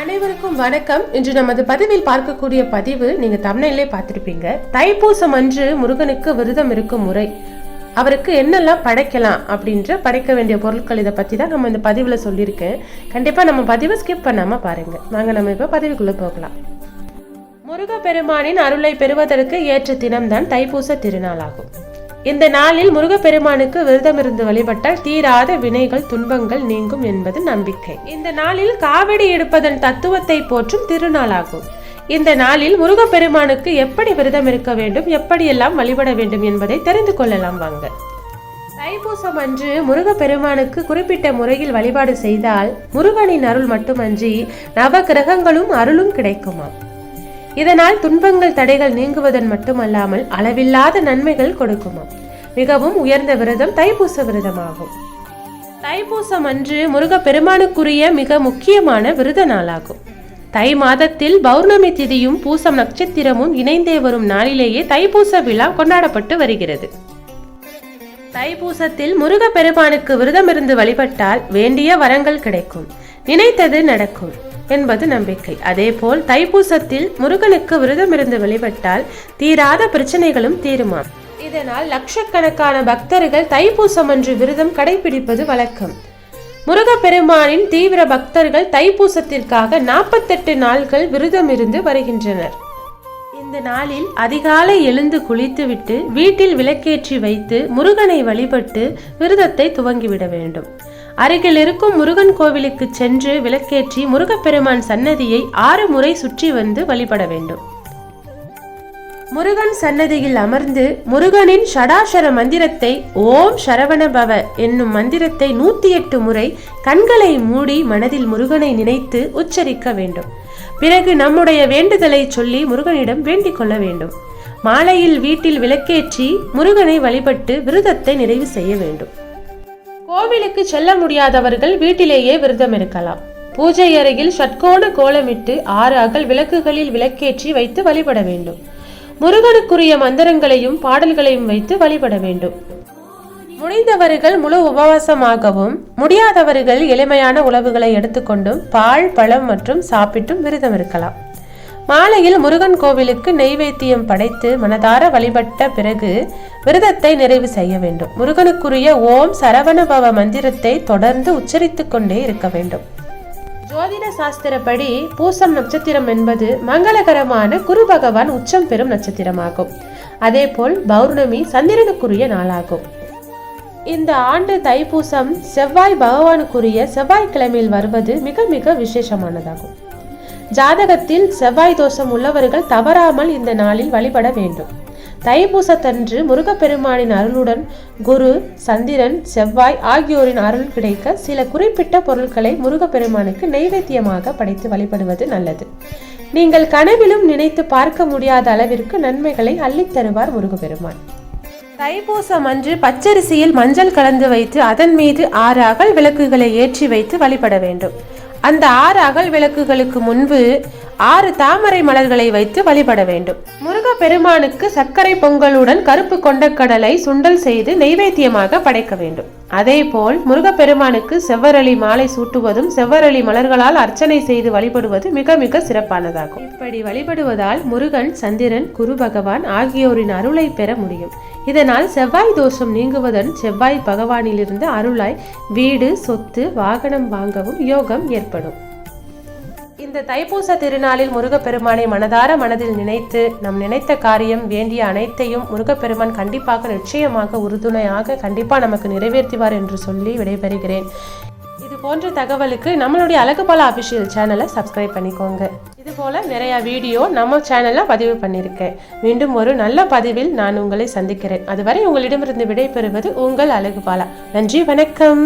அனைவருக்கும் வணக்கம். இன்று நமது பதிவில் பார்க்கக்கூடிய பதிவு நீங்க தமிழிலே பார்த்திருப்பீங்க. தைப்பூசம் அன்று முருகனுக்கு விரதம் இருக்கும் முறை. அவருக்கு என்னெல்லாம் படைக்கலாம் அப்படின்ற படைக்க வேண்டிய பொருட்கள் இதை பற்றி தான் நம்ம இந்த பதிவில் சொல்லியிருக்கேன். கண்டிப்பாக நம்ம பதிவை ஸ்கிப் பண்ணாமல் பாருங்கள் நாங்கள் நம்ம இப்போ பதிவுக்குள்ளே போகலாம். முருகப்பெருமானின் அருளை பெறுவதற்கு ஏற்ற தினம்தான் தைப்பூச திருநாளாகும். இந்த நாளில் முருகப்பெருமானுக்கு விரதமிருந்து வழிபட்டால் தீராத வினைகள் துன்பங்கள் நீங்கும் என்பது நம்பிக்கை. இந்த நாளில் காவடி எடுப்பதன் தத்துவத்தை போற்றும் திருநாளாகும். இந்த நாளில் முருகப்பெருமானுக்கு எப்படி விரதம் இருக்க வேண்டும் எப்படியெல்லாம் வழிபட வேண்டும் என்பதை தெரிந்து கொள்ளலாம் வாங்க. தைப்பூசம் அன்று முருகப்பெருமானுக்கு குறிப்பிட்ட முறையில் வழிபாடு செய்தால் முருகனின் அருள் மட்டுமன்றி நவ கிரகங்களும் அருளும் கிடைக்குமாம். இதனால் துன்பங்கள் தடைகள் நீங்குவதன் மட்டுமல்லாமல் அளவில்லாத நன்மைகள் கொடுக்குமாம் மிகவும் உயர்ந்த விரதம் தைப்பூச விரதமாகும். தைப்பூசம் அன்று முருகப்பெருமானுக்குரிய மிக முக்கியமான விரத நாளாகும். தை மாதத்தில் பௌர்ணமி திதியும் பூசம் நட்சத்திரமும் இணைந்தே வரும் நாளிலேயே தைப்பூச விழா கொண்டாடப்பட்டு வருகிறது. தைப்பூசத்தில் முருகப்பெருமானுக்கு விரதமிருந்து வழிபட்டால் வேண்டிய வரங்கள் கிடைக்கும். நினைத்தது நடக்கும். என்பது நம்பிக்கை. அதேபோல் தைப்பூசத்தில் முருகனுக்கு விரதமிருந்து வழிபட்டால் தீராத பிரச்சனைகளும் தீருமாம். இதனால் லட்சக்கணக்கான பக்தர்கள் தைப்பூசம் அன்று விரதம் கடைபிடிப்பது வழக்கம். முருகப்பெருமானின் தீவிர பக்தர்கள் தைப்பூசத்திற்காக நாற்பத்தெட்டு நாள்கள் விரதம் இருந்து வருகின்றனர். இந்த நாளில் அதிகாலை எழுந்து குளித்துவிட்டு வீட்டில் விளக்கேற்றி வைத்து முருகனை வழிபட்டு விரதத்தை துவங்கிவிட வேண்டும். அருகில் இருக்கும் முருகன் கோவிலுக்கு சென்று விளக்கேற்றி முருகப்பெருமான் சன்னதியை ஆறு முறை சுற்றி வந்து வழிபட வேண்டும். முருகன் சன்னதியில் அமர்ந்து முருகனின் ஷடாஷர மந்திரத்தை ஓம் சரவண பவ என்னும் மந்திரத்தை நூத்தி எட்டு முறை கண்களை மூடி மனதில் முருகனை நினைத்து உச்சரிக்க வேண்டும். பிறகு நம்முடைய வேண்டுதலை சொல்லி முருகனிடம் வேண்டிக் கொள்ள வேண்டும். மாலையில் வீட்டில் விளக்கேற்றி முருகனை வழிபட்டு விருதத்தை நிறைவு செய்ய வேண்டும். கோவிலுக்கு செல்ல முடியாதவர்கள் வீட்டிலேயே விரதம் இருக்கலாம். பூஜை அறையில் சட்கோண கோலமிட்டு ஆறு அகல் விளக்குகளில் விளக்கேற்றி வைத்து வழிபட வேண்டும். முருகனுக்குரிய மந்திரங்களையும் பாடல்களையும் வைத்து வழிபட வேண்டும். முடிந்தவர்கள் முழு உபவாசமாகவும் முடியாதவர்கள் எளிமையான உணவுகளை எடுத்துக்கொண்டும் பால் பழம் மற்றும் சாப்பிட்டும் விரதம் இருக்கலாம். மாலையில் முருகன் கோவிலுக்கு நெய்வேத்தியம் படைத்து மனதார வழிபட்ட பிறகு விரதத்தை நிறைவு செய்ய வேண்டும். முருகனுக்குரிய ஓம் சரவணபவ மந்திரத்தை தொடர்ந்து உச்சரித்து கொண்டே இருக்க வேண்டும். ஜோதிட சாஸ்திரப்படி பூசம் நட்சத்திரம் என்பது மங்களகரமான குரு பகவான் உச்சம் பெறும் நட்சத்திரமாகும். அதேபோல் பௌர்ணமி சந்திரனுக்குரிய நாளாகும். இந்த ஆண்டு தைப்பூசம் செவ்வாய் பகவானுக்குரிய செவ்வாய்க்கிழமையில் வருவது மிக மிக விசேஷமானதாகும். ஜாதகத்தில் செவ்வாய் தோஷம் உள்ளவர்கள் தவறாமல் இந்த நாளில் வழிபட வேண்டும். தைப்பூசத்தன்று முருகப்பெருமானின் அருளுடன் குரு சந்திரன் செவ்வாய் ஆகியோரின் அருள் கிடைக்க சில குறிப்பிட்ட பொருட்களை முருகப்பெருமானுக்கு நைவேத்தியமாக படைத்து வழிபடுவது நல்லது. நீங்கள் கனவிலும் நினைத்து பார்க்க முடியாத அளவிற்கு நன்மைகளை அள்ளித் தருவார் முருகப்பெருமான். தைப்பூசம் அன்று பச்சரிசியில் மஞ்சள் கலந்து வைத்து அதன் மீது ஆறு அகல் விளக்குகளை ஏற்றி வைத்து வழிபட வேண்டும். அந்த ஆறு அகல் விளக்குகளுக்கு முன்பு ஆறு தாமரை மலர்களை வைத்து வழிபட வேண்டும். முருக பெருமானுக்கு சர்க்கரை பொங்கலுடன் கருப்பு கொண்டக்கடலை சுண்டல் செய்து நெய்வேத்தியமாக படைக்க வேண்டும். அதேபோல் முருகப்பெருமானுக்கு செவ்வரளி மாலை சூட்டுவதும் செவ்வரளி மலர்களால் அர்ச்சனை செய்து வழிபடுவது மிக மிக சிறப்பானதாகும். இப்படி வழிபடுவதால் முருகன் சந்திரன் குரு பகவான் ஆகியோரின் அருளை பெற முடியும். இதனால் செவ்வாய் தோஷம் நீங்குவதுடன் செவ்வாய் பகவானிலிருந்து அருளாய் வீடு சொத்து வாகனம் வாங்கவும் யோகம் ஏற்படும். இந்த தைப்பூச திருநாளில் முருகப்பெருமானை மனதார மனதில் நினைத்து நம் நினைத்த காரியம் வேண்டிய அனைத்தையும் முருகப்பெருமான் கண்டிப்பாக நிச்சயமாக உறுதுணையாக கண்டிப்பாக நமக்கு நிறைவேற்றுவார் என்று சொல்லி விடைபெறுகிறேன். இது போன்ற தகவலுக்கு நம்மளுடைய அழகுபாலா அபிஷியல் சேனலை சப்ஸ்கிரைப் பண்ணிக்கோங்க. இது போல நிறைய வீடியோ நம்ம சேனலில் பதிவு பண்ணியிருக்கேன். மீண்டும் ஒரு நல்ல பதிவில் நான் உங்களை சந்திக்கிறேன். அதுவரை உங்களிடமிருந்து விடைபெறுவது உங்கள் அழகுபாலா நன்றி வணக்கம்.